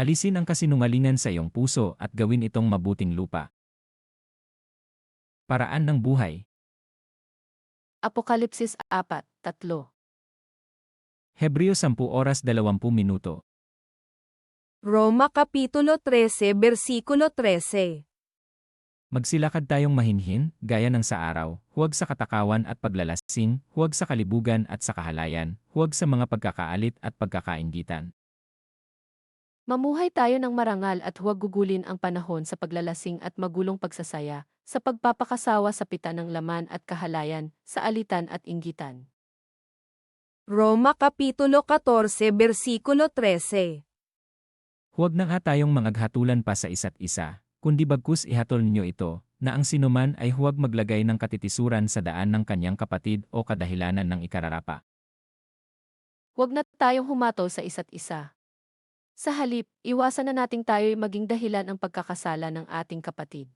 Alisin ang kasinungalingan sa iyong puso at gawin itong mabuting lupa. Paraan ng buhay. Apokalipsis 4, 3. Hebreo 10 oras 20 minuto. Roma Kapitulo 13 Versikulo 13 Magsilakad tayong mahinhin, gaya ng sa araw, huwag sa katakawan at paglalasing, huwag sa kalibugan at sa kahalayan, huwag sa mga pagkakaalit at pagkakaingitan. Mamuhay tayo ng marangal at huwag gugulin ang panahon sa paglalasing at magulong pagsasaya, sa pagpapakasawa sa pita ng laman at kahalayan, sa alitan at inggitan. Roma Kapitulo 14 Versikulo 13 Huwag na nga tayong mangaghatulan pa sa isa't isa, kundi bagkus ihatol ninyo ito, na ang sinuman ay huwag maglagay ng katitisuran sa daan ng kanyang kapatid o kadahilanan ng ikararapa. Huwag na tayong humatol sa isa't isa. Sa halip, iwasan na nating tayo'y maging dahilan ng pagkakasala ng ating kapatid.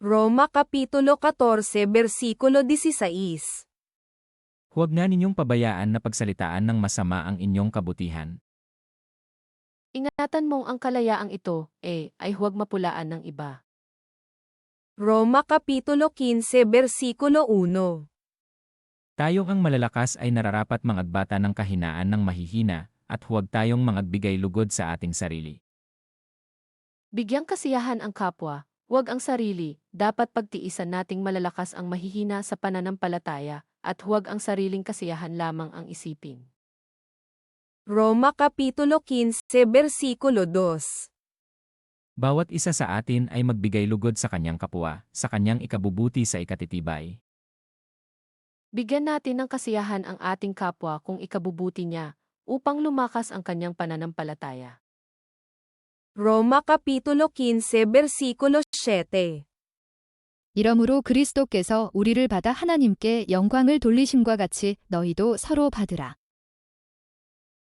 Roma Kapitulo 14 Versikulo 16 Huwag nga ninyong pabayaan na pagsalitaan ng masama ang inyong kabutihan. Ingatan mong ang kalayaang ito, eh, ay huwag mapulaan ng iba. Roma Kapitulo 15 Versikulo 1 Tayo ang malalakas ay nararapat mangagbata ng kahinaan ng mahihina, at huwag tayong mangagbigay lugod sa ating sarili. Bigyang kasiyahan ang kapwa, huwag ang sarili, dapat pagtiisan nating malalakas ang mahihina sa pananampalataya, at huwag ang sariling kasiyahan lamang ang isipin. Roma Kapitulo 15 Versikulo 2 Bawat isa sa atin ay magbigay lugod sa kanyang kapwa, sa kanyang ikabubuti sa ikatitibay. Bigyan natin ng kasiyahan ang ating kapwa kung ikabubuti niya, upang lumakas ang kanyang pananampalataya. Roma Kapitulo 15 Versikulo 7 이러므로 그리스도께서 우리를 받아 하나님께 영광을 돌리심과 같이 너희도 서로 받으라.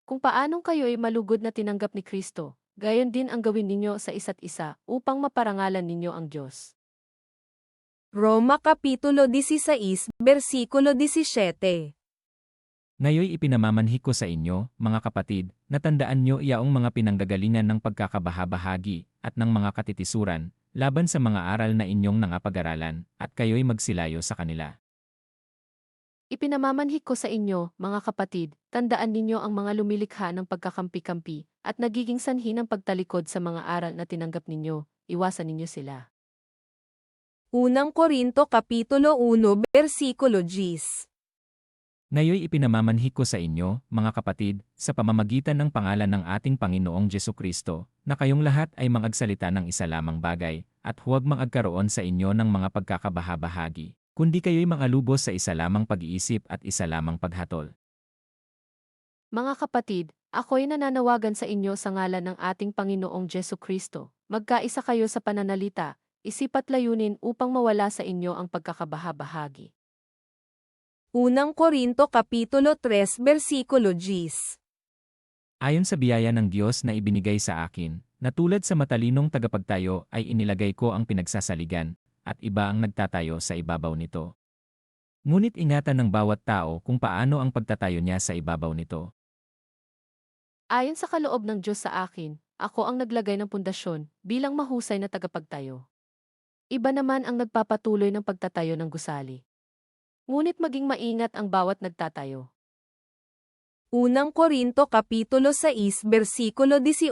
Kung paanong kayo'y malugod na tinanggap ni Kristo, gayon din ang gawin ninyo sa isa't isa upang maparangalan ninyo ang Diyos. Roma Kapitulo 16 Versikulo 17 Ngayoy ipinamamanhi ko sa inyo, mga kapatid, na tandaan nyo iyaong mga pinanggagalingan ng pagkakabahabahagi at ng mga katitisuran, laban sa mga aral na inyong nangapag-aralan, at kayo'y magsilayo sa kanila. Ipinamamanhik ko sa inyo, mga kapatid, tandaan ninyo ang mga lumilikha ng pagkakampi-kampi at nagiging sanhi ng pagtalikod sa mga aral na tinanggap ninyo, iwasan ninyo sila. Unang Korinto Kapitulo 1 Versikulo 10 Ngayoy ipinamamanhi ko sa inyo, mga kapatid, sa pamamagitan ng pangalan ng ating Panginoong Jesu Kristo, na kayong lahat ay mangagsalita ng isa lamang bagay, at huwag mangagkaroon sa inyo ng mga pagkakabahabahagi, kundi kayo'y mangalubos sa isa lamang pag-iisip at isa lamang paghatol. Mga kapatid, ako'y nananawagan sa inyo sa ngalan ng ating Panginoong Jesu Kristo, magkaisa kayo sa pananalita, isip at layunin upang mawala sa inyo ang pagkakabahabahagi. Unang Korinto Kapitulo 3 Versikulo 10 Ayon sa biyaya ng Diyos na ibinigay sa akin, Natulad sa matalinong tagapagtayo ay inilagay ko ang pinagsasaligan, at iba ang nagtatayo sa ibabaw nito. Ngunit ingatan ng bawat tao kung paano ang pagtatayo niya sa ibabaw nito. Ayon sa kaloob ng Diyos sa akin, ako ang naglagay ng pundasyon bilang mahusay na tagapagtayo. Iba naman ang nagpapatuloy ng pagtatayo ng gusali. Ngunit maging maingat ang bawat nagtatayo. Unang Korinto Kapitulo 6 Versikulo 18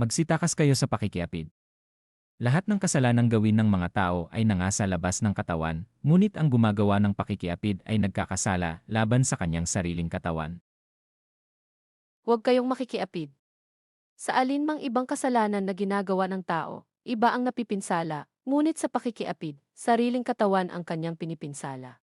Magsitakas kayo sa pakikiapid. Lahat ng kasalanang gawin ng mga tao ay nangasa labas ng katawan, ngunit ang gumagawa ng pakikiapid ay nagkakasala laban sa kanyang sariling katawan. Huwag kayong makikiapid. Sa alinmang ibang kasalanan na ginagawa ng tao, iba ang napipinsala, ngunit sa pakikiapid, sariling katawan ang kanyang pinipinsala.